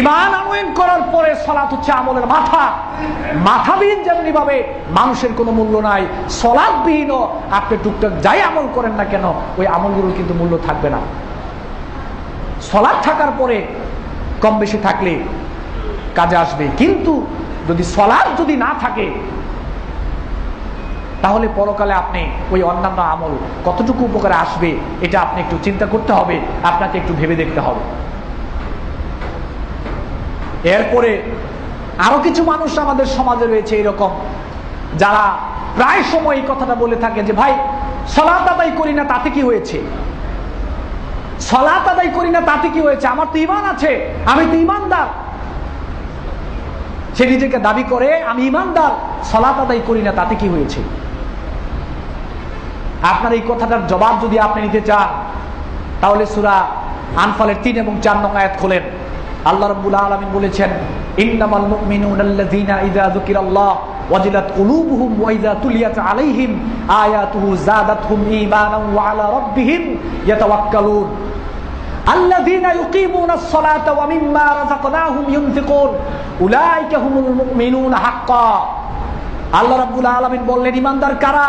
ইমান আনয়ন করার পরে সলাৎ হচ্ছে আমলের মাথা। মাথাবিহীন যেমনি ভাবে মানুষের কোনো মূল্য নাই সলাৎবিহীনও আপনি টুকটাক যাই আমল করেন না কেন, ওই আমলগুলোর কিন্তু মূল্য থাকবে না। সলাৎ থাকার পরে কম বেশি থাকলে কাজে আসবে। কিন্তু যদি সলাৎ যদি না থাকে, তাহলে পরকালে আপনি ওই অন্যান্য আমল কতটুকু উপকারে আসবে, এটা আপনি একটু চিন্তা করতে হবে, আপনাকে একটু ভেবে দেখতে হবে। এরপরে আরও কিছু মানুষ আমাদের সমাজে রয়েছে এরকম, যারা প্রায় সময় এই কথাটা বলে থাকে যে, ভাই সলাত আদায় করি না, তাতে কি হয়েছে? সলাত আদায় করি না, তাতে কি হয়েছে? আমার তো ইমান আছে, আমি তো ইমানদার সে নিজেকে দাবি করে, আমি ইমানদার সলাত আদায় করি না, তাতে কি হয়েছে? আপনার এই কথাটার জবাব যদি আপনি নিতে চান, তাহলে সুরা আনফলের তিন এবং চার নং আয়াত খোলেন। আল্লাহ রাব্বুল আলামিন বলেছেন ইন্নামাল মুমিনুনা আল্লাযীনা ইযা যুকিরাল্লাহ ওয়াজিলাত কুলুবুহুম ওয়া ইযা তুলিয়াত আলাইহিম আয়াতুহু যাদাতহুম ঈমানান ওয়া আলা রাব্বিহিম ইয়াতাওয়াক্কালুন الذين يقيمون الصلاة ومما رزقناهم ينفقون أولئك هم المؤمنون حقا আল্লাহ রাব্বুল আলামিন বললেন ইমানদার কারা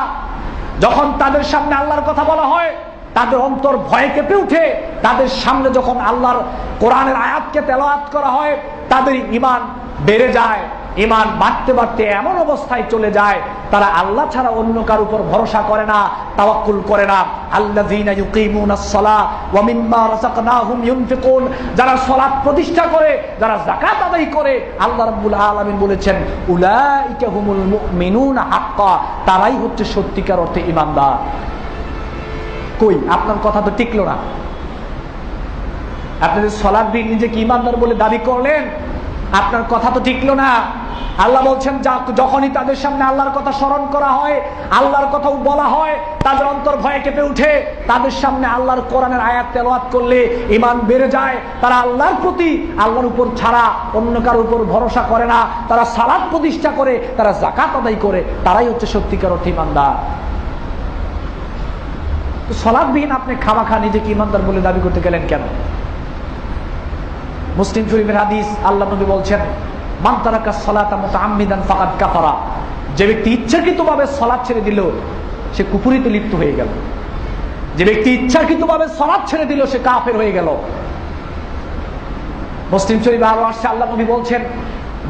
যখন তাদের সামনে আল্লাহর কথা বলা হয় তাদের অন্তর ভয়ে কেঁপে উঠে। তাদের সামনে যখন আল্লাহর কোরআনের আয়াতকে তেলাওয়াত করা হয়, তাদের ইমান বেড়ে যায় ইমান বাড়তে বাড়তে এমন অবস্থায় চলে যায়, তারা আল্লাহ ছাড়া অন্য কার উপর ভরসা করে না, তাওয়াক্কুল করে না। যারা প্রতিষ্ঠা করে, যারা যাকাত আদায় করে, আল্লাহ রাব্বুল আলামিন বলেছেন, উলাইকা হুমুল মুমিনুনা হাক্কা, তারাই হচ্ছে সত্যিকার অর্থে ঈমানদার। কই? আপনার কথা তো টিকলো না। আপনি যে সলাদ বিন নিজেকে ইমানদার বলে দাবি করলেন, আপনার কথা তো টিকলো না। আল্লাহ বলছেন যখনই তাদের সামনে আল্লাহর কথা স্মরণ করা হয়, আল্লাহর কথা বলা হয়, তাদের অন্তর ভয়ে কেঁপে উঠে তাদের সামনে আল্লাহর কোরআনের আয়াত তেলাওয়াত করলে ইমান বেড়ে যায়। তারা আল্লাহর প্রতি, আল্লাহর উপর ছাড়া, অন্য কার উপর ভরসা করে না। তারা সালাদ প্রতিষ্ঠা করে, তারা জাকাত আদায় করে। তারাই হচ্ছে সত্যিকার অর্থে ইমানদার সলাদবিহীন আপনি খামা খা নিজেকে ইমানদার বলে দাবি করতে গেলেন কেন? মুসলিম শরীফের হাদিস আল্লাহ নবী বলছেন মান্তারাকা যে ব্যক্তি ইচ্ছাকৃতভাবে সলাদ ছেড়ে দিল, সে কুপুরিতে লিপ্ত হয়ে গেল। যে ব্যক্তি ইচ্ছাকৃতভাবে সলাদ ছেড়ে দিল, সে কাফের হয়ে গেল। মুসলিম শরীফ আরও আসছে, আল্লাহ নবী বলছেন,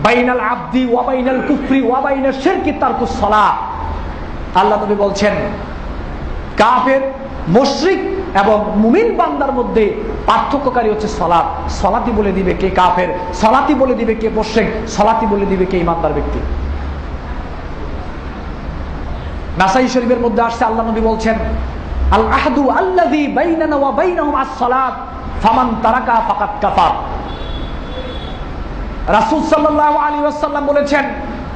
বাইনাল আব্দি ওয়াবাইনাল কুফরি ওয়াবাইনাল শিরকি তারকুস সালাহ আল্লাহ নবী বলছেন কাফের, মুশরিক এবং মুমিন বান্দার মধ্যে পার্থক্যকারী হচ্ছে সলাৎ। সলাতি বলে দিবে কে কাফের সলাতি বলে দিবে কে মুশরিক সলাতি বলে দিবে কে ইমানদার ব্যক্তি। নাসাই শরীফের মধ্যে আসছে, আল্লাহ নবী বলছেন আল আহাদু আল্লাযী বাইনানা ওয়া বাইনাহুম আস-সালাত, ফামান তারাকা ফাকাত কাফার। রাসূল সাল্লাল্লাহু আলাইহি ওয়াসাল্লাম বলেছেন,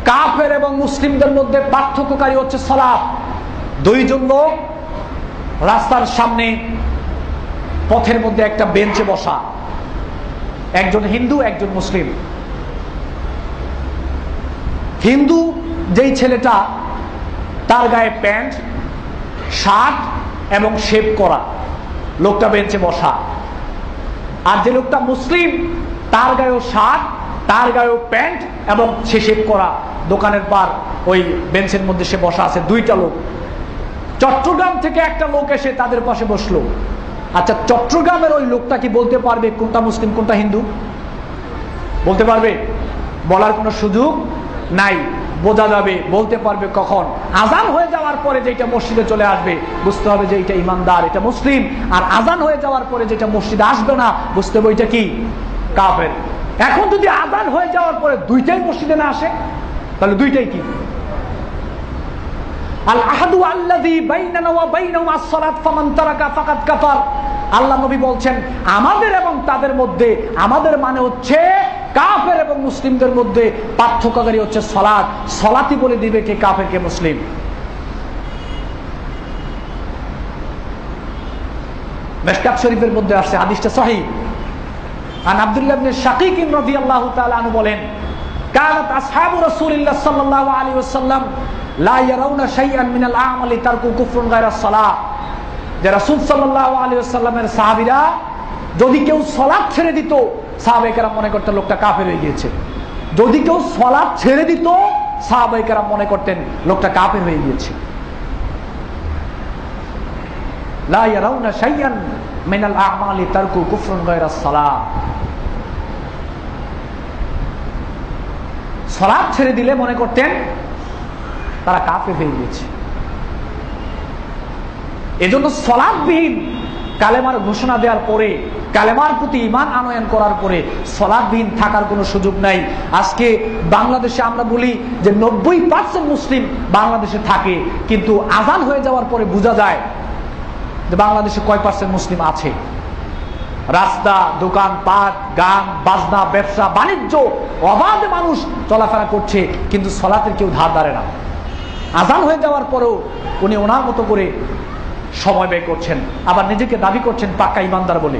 কাফের এবং মুসলিমদের মধ্যে পার্থক্যকারী হচ্ছে সালাত দুইজন লোক রাস্তার সামনে পথের মধ্যে একটা বেঞ্চে বসা। একজন হিন্দু, একজন মুসলিম। হিন্দু যেই ছেলেটা, তার গায়ে প্যান্ট, শার্ট এবং শেভ করা। লোকটা বেঞ্চে বসা। আর যে লোকটা মুসলিম, তার গায়েও শার্ট, তার গায়েও প্যান্ট এবং সে শেভ করা। দোকানের পার ওই বেঞ্চের মধ্যে সে বসা আছে, দুইটা লোক। চট্টগ্রাম থেকে একটা লোক এসে তাদের পাশে বসল। আচ্ছা চট্টগ্রামের ওই লোকটা কি বলতে পারবে কোনটা মুসলিম, কোনটা হিন্দু? বলতে পারবে? বলার কোনো সুযোগ নাই। বোঝা যাবে, বলতে পারবে কখন। আজান হয়ে যাওয়ার পরে যেটা মসজিদে চলে আসবে, বুঝতে হবে যে এটা ইমানদার, এটা মুসলিম। আর আজান হয়ে যাওয়ার পরে যেটা মসজিদে আসবে না, বুঝতে হবে ওইটা কি? কাফের। এখন যদি আজান হয়ে যাওয়ার পরে দুইটাই মসজিদে না আসে, তাহলে দুইটাই কি? আল আল্লাহ নবী বলছেন, আমাদের এবং তাদের মধ্যে, আমাদের মানে হচ্ছে কাফের এবং মুসলিমদের মধ্যে পার্থক্যকারী হচ্ছে সলাৎ সলাতি বলে দিবে কে কাফের, কে মুসলিম। মেশকাত শরীফের মধ্যে আসছে, হাদিসটা সহি। আন আব্দুল্লাহ ইবনে শাকিক রাদিয়াল্লাহু তাআলা বলেন, কানাত আসহাবু রাসূলিল্লাহ সাল্লাল্লাহু আলাইহি ওয়াসাল্লাম যে যদি কেউ সালাত ছেড়ে দিত সাহাবাইকারা মনে করতেন লোকটা কাফের হয়ে গিয়েছে। যদি কেউ সলাপ ছেড়ে দিত সাহাবাইকারা মনে করতেন লোকটা কাফের হয়ে গিয়েছে। সলাপ ছেড়ে দিলে মনে করতেন তারা কাফের হয়ে গিয়েছে। এজন্য সলাপবিহীন কালেমার ঘোষণা দেওয়ার পরে, কালেমার প্রতি ইমান আনয়ন করার পরে সলাপবিহীন থাকার কোনো সুযোগ নাই। আজকে বাংলাদেশে আমরা বলি যে নব্বই পার্সেন্ট মুসলিম বাংলাদেশে থাকে, কিন্তু আজান হয়ে যাওয়ার পরে বোঝা যায় যে বাংলাদেশে কয় পার্সেন্ট মুসলিম আছে। রাস্তা, দোকান, পাট, গান, বাজনা, ব্যবসা, বাণিজ্য, অবাধে মানুষ চলাফেরা করছে, কিন্তু সলাতের কেউ ধার ধারে না। আজান হয়ে যাওয়ার পরেও উনি ওনার মতো করে সময় ব্যয় করছেন। আবার নিজেকে দাবি করছেন পাক্কা ইমানদার বলে।